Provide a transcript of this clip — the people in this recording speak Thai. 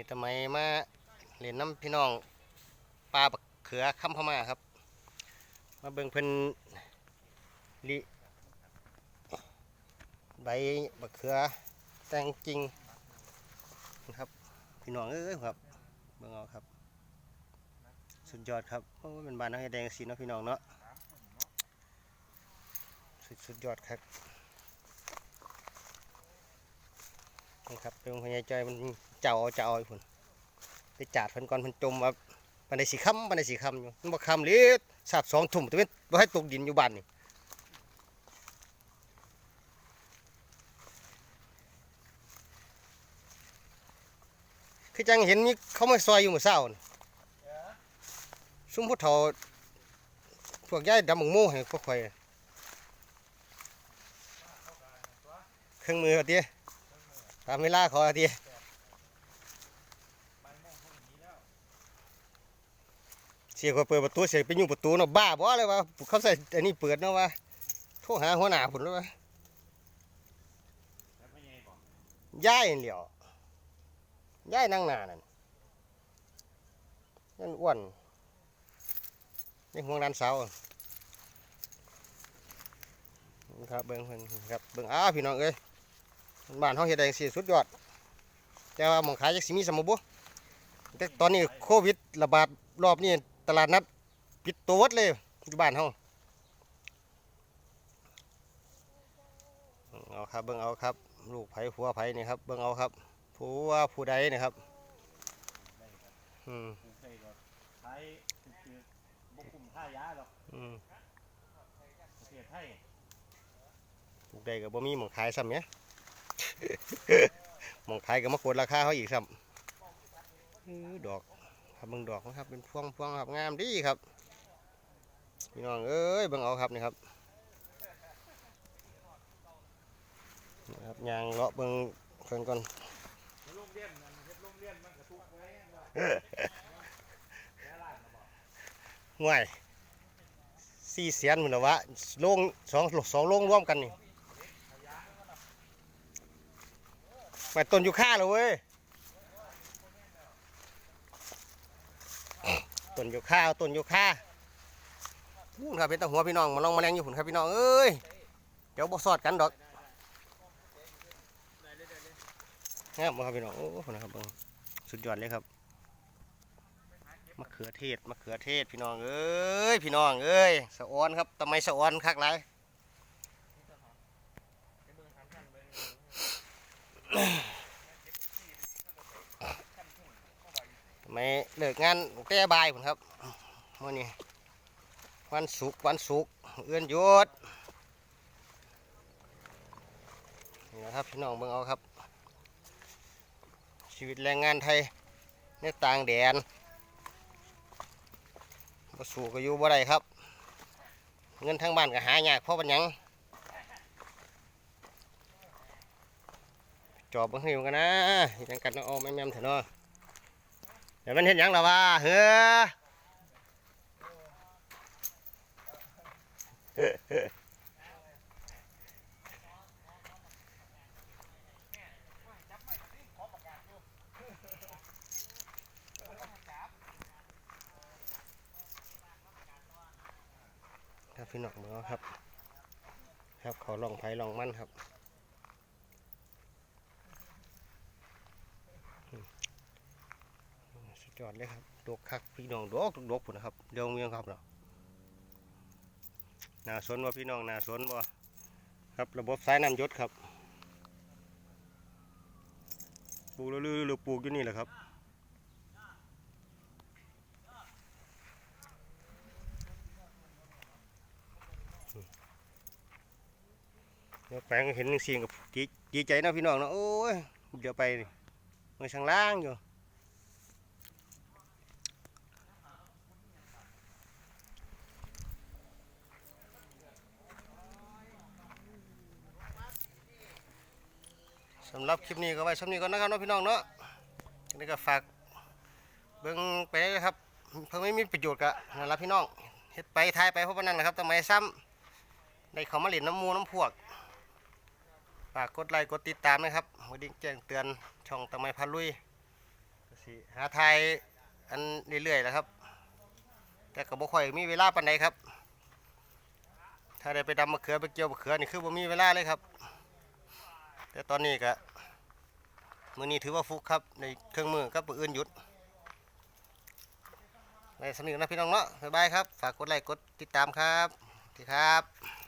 นี่ทำไมมาเล่นน้ำพี่น้องปลาบักเขือค้ำพม่าครับ มาเบิ่งเพิ่นลิใบบักเขือแตงจริงนะครับ พี่น้องเอ้ยครับเบิ่งเอาครับ สุดยอดครับโอ้เป็นบานน้องแดงสีเนาะพี่น้องเนาะสุดสุดยอดครับ นี่ครับเป็นพญายจอยมันเจ้าเอาเจ้าอาไอ้พุ่นไปจาดพิ่นก่อนพิ่นจมว่าปันไดสีคำปันไดสีคำอยู่มันบ่คำเลยสาบสองถุ่มแตัวเป็นบ่ให้ตกดินอยู่บ้านนี่คือจังเห็นมีเขามาซอยอยู่เมื่อเช้าซุ้มผู้เฒ่าพวกยายดำบังโม่ให้พวกข่อยเครื่องมือเอาติตามเวลาขอเอาติเสียก็เปิดประตูเสียไปยุ่งประตูเนาะบ้าบ่เลยว่าเขาใส่อันนี้เปิดเนาะว่าโทรหาหัวหน้าพุ่นแล้วว่าย้ายเหลียวย้ายนั่งหนานั่นนั่นอ้วนนี่ห่วงร้านเสาครับเบิ้งเพิ่นครับเบิ้งอ้าพี่น้องเอ้ย บ้านเฮาเฮ็ดได้จังซี่สุดยอด แต่ว่าหมองขายจักสิมีสมบ่แต่ตอนนี้โควิดระบาดรอบนี้ตลาดนัดปิดตัวหมดเลยอยู่บ้านเฮาเอาครับเบิ่งเอาครับ ลูกไผผัวไผนี่ครับเบิ่งเอาครับผัวผู้ใดนี่ครับอืมปลูกได้ก็ใช้คือบ่คุ้มค่ายาหรอกอืมประเทศไทยปลูกได้ก็บ่มีหมองขายซ้ำเนี่ย มองขายก็มาโคตรราคาเขาอีกซ้ำอื้อดอกครับเบิ่งดอกนะครับ เป็นพวงพวงครับงามดีครับพี่น้องเอ้ยเบิ่งเอาครับนี่ครับนี่ครับยางเลาะเบิ่งเพิ่นก่อนโรงเรียนนั่นเฮ็ดโรงเรียนมันก็ทุกข์ไว้ว่าแย่ล่างนะบ่ง่วยสี่เสียนเหมือนวะโล่งสองสองโล่งร่วมกันนี่ ไปต้นยูคาเลยเว้ยต้นยูคาเอาต้นยูคาพูนครับเป็นตาหัวพี่น้องมาลองมาแรงอยู่ผุนครับพี่น้องเอ้ยเดี๋ยวบ่สอดกันดอกเนี่ยมาครับพี่น้องโอ้โหนะครับสุดยอดเลยครับมะเขือเทศมะเขือเทศพี่น้องเอ้ยพี่น้องเอ้ยสะออนครับทำไมสะออนคักไรทำ ไม่เลิกงานแต่บายผมครับมื่อนี้วันศุกร์วันศุกร์เอื้อนยุดนี่นะครับพี่น้องเบิ่งเอาครับ ชีวิตแรงงานไทยในต่างแดนบ่สู้ก็อยู่บ่ได้ครับ เงินทางบ้านก็หายากเพราะปัญญัง จอบเบิ่งให้มันกันนะยังกันเนอาแม่มๆเถอะเนาะเดี๋ยวมันเฮ็ดหยังล่ะวะเฮ้อครับพี่น้องเบิ่อครับ ครับเขาลองไผลองมั่นครับอืม สุดยอดเลยครับดกคักพี่น้องดกดกพุ่นนะครับเดี๋ยวเมียงครับเนาะนาสนว่าพี่น้องนาสนว่ครับระบบสายน้ำยศครับปลูกเรื่อปลูกอยู่นี่แหละครับเดี๋ยวแปลงเห็นเสียงกับดีใจนะพี่น้องเนาะโอ้ยเดี๋ยวไปมือช่างล่างอยู่ สำหรับคลิปนี้ก็ไว้สำนี้ก่อนนะครับเนาะพี่น้องเนาะอันนี้ก็ฝากเบิ่งไปเลยครับ เพื่อไม่มีประโยชน์กะนั่นละพี่น้องเฮ็ดไปทายไปเพราะว่านั่นแหละครับทำไมซ้ำได้เขามาเล่นน้ำมูน้ำพวกฝากกดไลค์กดติดตามนะครับวันนี้แจ้งเตือนช่องตะไมพาลุยสิหาทายอันเรื่อยๆแหล้วครับ แต่ก็บ่ค่อยมีเวลาปานใดครับ ถ้าได้ไปดำมะเขือไปเกี่ยวมะเขือนี่คือบ่มีเวลาเลยครับ แต่ตอนนี้ก็มือนี้ถือว่าฟุกครับในเครื่องมือกับมืออื่นหยุดในสำนึกนะพี่น้องเนาะบ๊ายบายครับ ฝากกดไลค์กดติดตามครับสวัสดีครับ